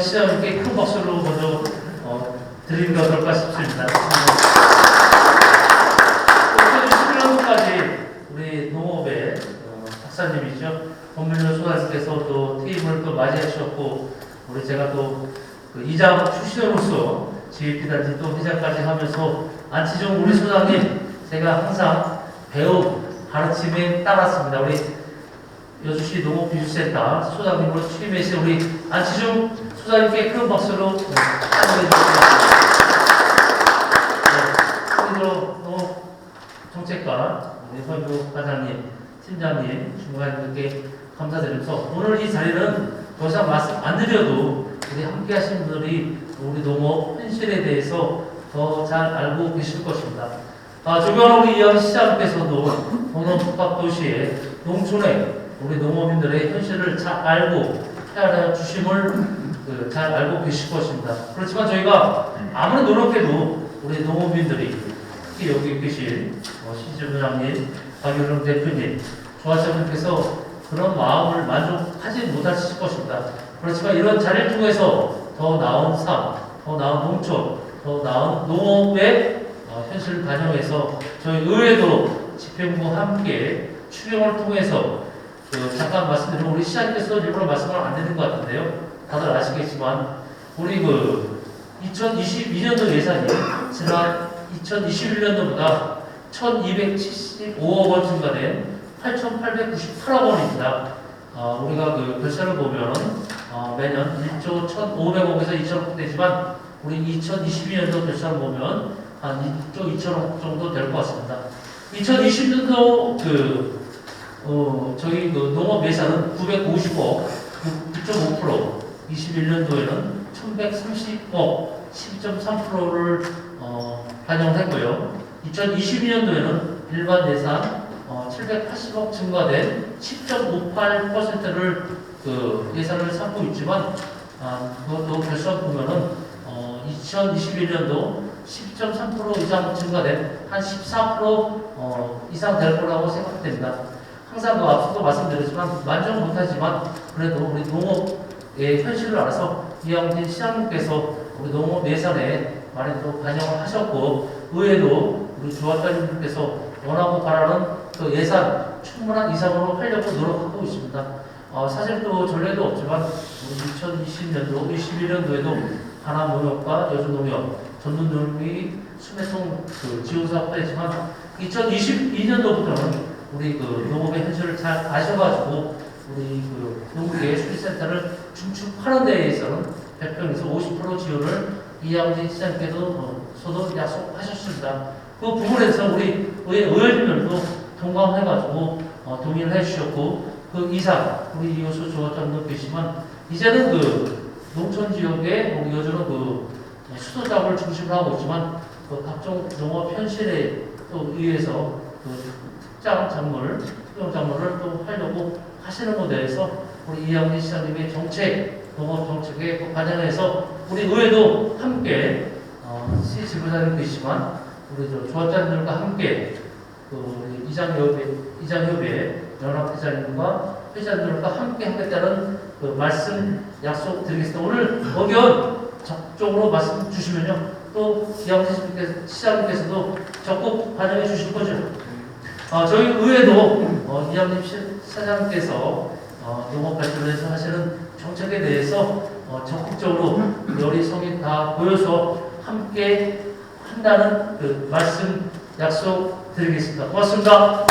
시장님께 큰 박수로 먼저 어, 드리는 게 어떨까 싶습니다. 2011년까지 우리 농업의 어, 박사님이죠. 권민호 소장님께서 또 퇴임을 또 맞이하셨고 우리 제가 또 그 이장 출신으로서 GF단지 또 회장까지 하면서 안치종 우리 소장님 제가 항상 배우 가르침에 따랐습니다. 우리 여주시 농업기술센터 소장님으로 취임하신 우리 안치종 소장님께 큰 박수로 네, 환영해 주시기 바랍니다. 네, 농업 정책과 우리 선교 과장님, 팀장님, 중간님께 감사드리면서 오늘 이 자리는 더 이상 말씀 안 드려도 우리 함께 하신 분들이 우리 농업 현실에 대해서 더 잘 알고 계실 것입니다. 아, 우리 이현 시장께서도 농업복합도시의 농촌의 우리 농업인들의 현실을 잘 알고 헤아려 주심을 그, 잘 알고 계실 것입니다. 그렇지만 저희가 아무리 노력해도 우리 농업인들이 특히 여기 계신 어, 시준 부장님, 박유령 대표님, 조합장님께서 그런 마음을 만족하지 못하실 것입니다. 그렇지만 이런 자리를 통해서 더 나은 삶, 더 나은 농촌, 더 나은 농업의 어, 현실을 반영해서 저희 의회도 집행부와 함께 추경을 통해서 그 잠깐 말씀드리면 우리 시장님께서 일부러 말씀을 안 드리는 것 같은데요. 다들 아시겠지만 우리 그 2022년도 예산이 지난 2021년도보다 1,275억 원 증가된 8,898억 원입니다. 어, 우리가 그 결산을 보면 어, 매년 1조 1,500억에서 2천억 되지만 우리 2022년도 결산을 보면 한 1조 2천억 정도 될 것 같습니다. 2020년도 그 어, 저희 그 농업 예산은 950억, 9.5%, 21년도에는 1130억, 10.3%를 어, 반영했고요. 2022년도에는 일반 예산 어, 780억 증가된 10.58%를 그 예산을 삼고 있지만 아, 그것도 결산 보면은 어, 2021년도 10.3% 이상 증가된 한 14% 어, 이상 될 거라고 생각됩니다. 항상 그 앞서도 말씀드렸지만 만족 못하지만 그래도 우리 농업의 현실을 알아서 이영진 시장님께서 우리 농업 예산에 많이 또 반영을 하셨고 의회도 우리 조합장님께서 원하고 바라는 그 예산 충분한 이상으로 하려고 노력하고 있습니다. 어, 사실 또 전례도 없지만 우리 2020년도, 21년도에도 하남농협과 여주농협, 전문농협이 수매통 그 지원사업도 했지만 2022년도부터는 우리 그 농업의 현실을 잘 아셔가지고 우리 그 농업계 수리센터를 중축하는 데에서는 100평에서 50% 지원을 이양진 시장께도 어, 서도 약속하셨습니다. 그 부분에서 우리 의회 의원님들도 동감해가지고 어, 동의를 해주셨고 그 이상 우리 이호수 조합장도 계시지만 이제는 그 농촌 지역에 여주는 그 수도 작업을 중심으로 하고 있지만 그 각종 농업 현실에 또 의해서 그 특장 작물, 특정 작물을 또 하려고 하시는 것에 대해서 우리 이양진 시장님의 정책, 농업 정책에 또 반영해서 우리 의회도 함께 어, 시 지부장님 계시지만 우리 저 조합장님들과 함께 그 이장협의 이장협의 연합 회장님과 회장님들과 함께 하겠다는 그 말씀 약속 드리겠습니다. 오늘 의견 적극적으로 말씀 주시면요. 또 이양진 시장님께서도 적극 반영해 주실 거죠. 어, 저희 의회도 어, 시- 사장님께서 어, 농업 발전에서 하시는 정책에 대해서 어, 적극적으로 여리 성인 다 보여서 함께 한다는 그 말씀 약속 드리겠습니다. 고맙습니다.